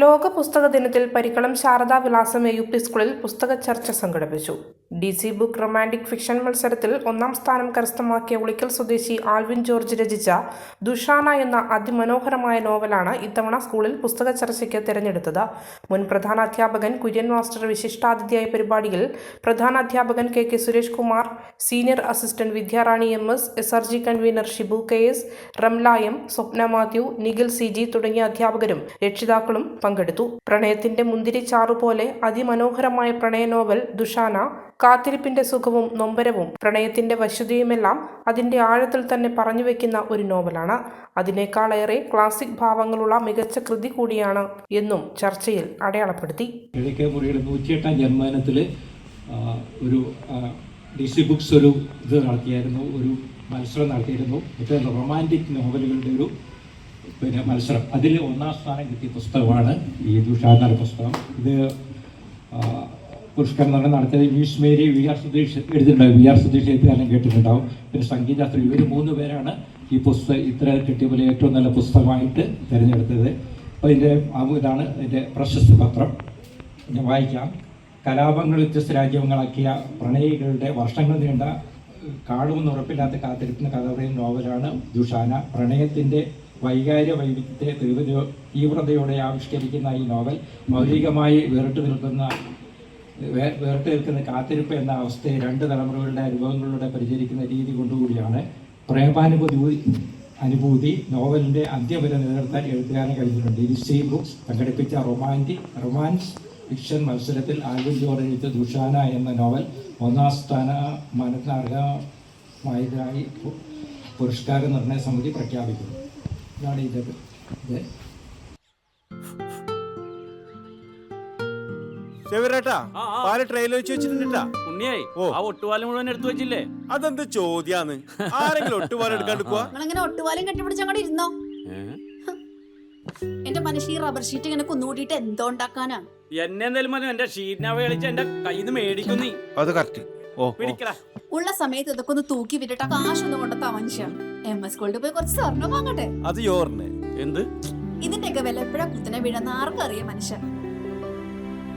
ലോക പുസ്തക ദിനത്തിൽ പരിക്കളം ശാരദാ വിലാസം എ യു പി സ്കൂളിൽ പുസ്തക ചർച്ച സംഘടിപ്പിച്ചു D C book romantic fiction മത്സരത്തിൽ ഒന്നാം സ്ഥാനം കരസ്ഥമാക്കിയ ഉളിക്കൽ സ്വദേശി ആൽവിൻ ജോർജ് രചിച്ച ദുഷാന എന്ന അതിമനോഹരമായ നോവലാണ് ഇത്തവണ സ്കൂളിൽ പുസ്തക ചർച്ചയ്ക്ക് തിരഞ്ഞെടുത്തത്. മുൻ പ്രധാന അധ്യാപകൻ കുര്യൻ മാസ്റ്റർ വിശിഷ്ടാതിഥിയായ പരിപാടിയിൽ പ്രധാന അധ്യാപകൻ K K Suresh Kumar senior assistant Vidyarani M S S R G convener Shibu K S Ramla M Swapna Mathew Nikhil C G തുടങ്ങിയ അധ്യാപകരും രക്ഷിതാക്കളും പങ്കെടുത്തു. പ്രണയത്തിന്റെ മുന്തിരി ചാറുപോലെ അതിമനോഹരമായ പ്രണയ നോവൽ ദുഷാന കാത്തിരിപ്പിന്റെ സുഖവും നൊമ്പരവും പ്രണയത്തിന്റെ വശ്യതയുമെല്ലാം അതിന്റെ ആഴത്തിൽ തന്നെ പറഞ്ഞു വെക്കുന്ന ഒരു നോവലാണ്. അതിനേക്കാളേറെ ക്ലാസിക് ഭാവങ്ങളുള്ള മികച്ച കൃതി കൂടിയാണ് എന്നും ചർച്ചയിൽ അടയാളപ്പെടുത്തി. ജന്മദിനത്തിൽ ഒരു ഡി സി ബുക്സ് ഒരു ഇത് നടത്തിയായിരുന്നു ഒരു മത്സരം നടത്തിയിരുന്നു ഇത് റൊമാന്റിക് നോവലുകളുടെ ഒരു പിന്നെ മത്സരം. അതിൽ ഒന്നാം സ്ഥാനം കിട്ടിയ പുസ്തകമാണ് ഈ ദുഷാന്തര പുസ്തകം. ഇത് ആ, പുരസ്കരണം നടത്തിയത് English Mary V R Sudheesh എഴുതിയിട്ടുണ്ടാവും V R Sudheesh എഴുതിയാലും കേട്ടിട്ടുണ്ടാവും. പിന്നെ സംഗീതാശ്രീ ഇവർ മൂന്ന് പേരാണ് ഈ പുസ്തകം ഇത്ര കിട്ടിയ പോലെ ഏറ്റവും നല്ല പുസ്തകമായിട്ട് തിരഞ്ഞെടുത്തത്. അപ്പോൾ ഇതിന്റെ ഇതാണ് ഇതിന്റെ പ്രശസ്തി പത്രം. ഞാൻ വായിക്കാം. കലാപങ്ങൾ വ്യത്യസ്ത രാജ്യങ്ങളാക്കിയ പ്രണയികളുടെ വർഷങ്ങൾ നീണ്ട കാണുമെന്ന് ഉറപ്പില്ലാത്ത കഥ പറയുന്ന നോവലാണ് ദുഷാന. പ്രണയത്തിന്റെ വൈകാര്യ വൈവിധ്യത്തെ തീവ്ര തീവ്രതയോടെ ആവിഷ്കരിക്കുന്ന ഈ നോവൽ മൗലികമായി വേറിട്ട് നിൽക്കുന്ന വേ- വേറിട്ട് നിൽക്കുന്ന കാത്തിരിപ്പ് എന്ന അവസ്ഥയെ രണ്ട് തലമുറകളുടെ അനുഭവങ്ങളിലൂടെ പരിചരിക്കുന്ന രീതി കൊണ്ടുകൂടിയാണ് പ്രേമാനുഭൂതി അനുഭൂതി നോവലിന്റെ അന്ത്യം നിലനിർത്താൻ എഴുത്തുകാരൻ കഴിഞ്ഞിട്ടുണ്ട്. ഡി ബുക്സ് സംഘടിപ്പിച്ച റൊമാന്റിക് റൊമാൻസ് ഫിക്ഷൻ മത്സരത്തിൽ ആൽവിൻ ജോർജ് എഴുതിയ ദുഷാന എന്ന നോവൽ ഒന്നാം സ്ഥാന അർഹമായതായി പുരസ്കാര നിർണയ സമിതി പ്രഖ്യാപിക്കുന്നു. ഇതാണ് ഇത്. ചെവിരേട്ടാ ആ, ആ. പാൽ ട്രെയിനിൽ വെച്ച് വെച്ചിട്ടുണ്ടാ ഉണ്ണിയായി ആ ഒട്ടുപാലം മുഴുവൻ എടുത്തു വെച്ചില്ലേ? അതെന്ത് ചോദ്യാന്ന്? ആരെങ്കിലും ഒട്ടുപാലം എടുക്കാണ്ട് പോവാ? നിങ്ങളിങ്ങനെ ഒട്ടുപാലും കെട്ടിപ്പിടിച്ച് അങ്ങോട്ട് ഇരുന്നോ? എന്റെ മനുഷ്യ ഈ റബ്ബർ ഷീറ്റ് ഇങ്ങനെ കുന്നുകൂട്ടിയിട്ട് എന്തോ ഉണ്ടാക്കാനാ? എന്നെ എന്തായാലും മതി എന്റെ ഷീറ്റിനെ കളിച്ച് എന്റെ കയ്യിൽ നിന്ന് മേടിക്കും അത് കറക്റ്റ് ഓ ഓ. പിടിക്കടാ. ഉള്ള സമയത്ത് ഇതൊക്കെ ഒന്ന് തൂക്കി വിട്ടിട്ട് കാശൊന്നും കൊണ്ട മനുഷ്യ. എം എസ് സ്കൂളിൽ പോയി കുറച്ച് സ്വർണം വാങ്ങട്ടെ? അത് എന്ത്? ഇതിന്റെയൊക്കെ വില എപ്പോഴാ കുത്തിനെ വീഴുന്ന ആർക്കും അറിയാം മനുഷ്യ.